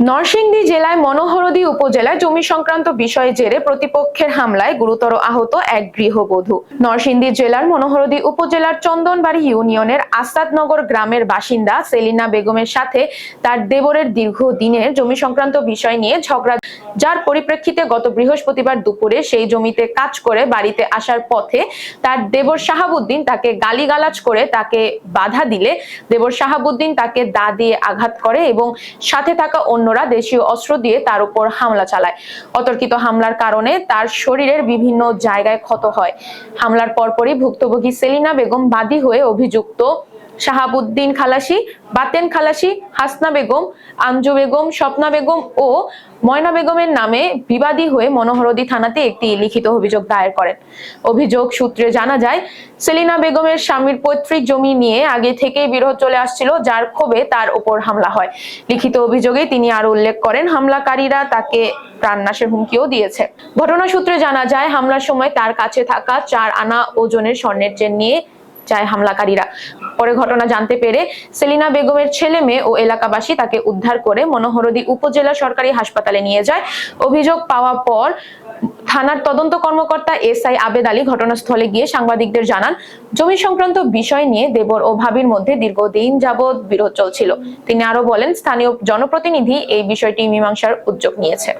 নরসিংদী জেলায় মনোহরদী উপজেলায় জমি সংক্রান্ত বিষয়ে জেরে প্রতিপক্ষের হামলায় গুরুতর আহত এক গৃহবধূ। নরসিংদী জেলার মনোহরদী উপজেলার চন্দনবাড়ি ইউনিয়নের আসাদনগর গ্রামের বাসিন্দা সেলিনা বেগমের সাথে তার দেবরের দীর্ঘদিনের জমি সংক্রান্ত বিষয় নিয়ে ঝগড়া, যার পরিপ্রেক্ষিতে গত বৃহস্পতিবার দুপুরে সেই জমিতে কাজ করে বাড়িতে আসার পথে তার দেবর শাহাবুদ্দিন তাকে গালিগালাজ করে তাকে বাধা দিলে দেবর শাহাবুদ্দিন তাকে দা দিয়ে আঘাত করে এবং সাথে থাকা অন্যরা দেশীয় অস্ত্র দিয়ে তার উপর হামলা চালায়। অতর্কিত হামলার কারণে তার শরীরের বিভিন্ন জায়গায় ক্ষত হয়। হামলার পরপরই ভুক্তভোগী সেলিনা বেগম বাদী হয়ে অভিযুক্ত শাহাবুদ্দিন খালাসি, বাতেন খালাসি, হাসনা বেগম, আঞ্জু বেগম, স্বপ্না বেগম ও ময়না বেগমের নামে বিবাদী হয়ে মনোহরদী থানাতে একটি লিখিত অভিযোগ দায়ের করেন। অভিযোগ সূত্রে জানা যায়, সেলিনা বেগমের স্বামীর পৈতৃক জমি নিয়ে আগে থেকেই বিরোধ চলে আসছিল, যার ক্ষোভে তার উপর হামলা হয়। লিখিত অভিযোগে তিনি আরও উল্লেখ করেন, হামলাকারীরা তাকে প্রাণনাশের হুমকিও দিয়েছে। ঘটনা সূত্রে জানা যায়, হামলার সময় তার কাছে থাকা চার আনা ওজনের স্বর্ণের চেন নিয়ে যায় হামলাকারীরা। পরে ঘটনা জানতে পেরে সেলিনা বেগমের ছেলে মেয়ে ও এলাকাবাসী তাকে উদ্ধার করে মনোহরদী উপজেলা সরকারি হাসপাতালে নিয়ে যায়। অভিযোগ পাওয়া পর থানার তদন্ত কর্মকর্তা এস আই আবেদ আলী ঘটনাস্থলে গিয়ে সাংবাদিকদের জানান, জমি সংক্রান্ত বিষয় নিয়ে দেবর ও ভাবির মধ্যে দীর্ঘদিন যাবৎ বিরোধ চলছিল। তিনি আরও বলেন, স্থানীয় জনপ্রতিনিধি এই বিষয়টি মীমাংসার উদ্যোগ নিয়েছে।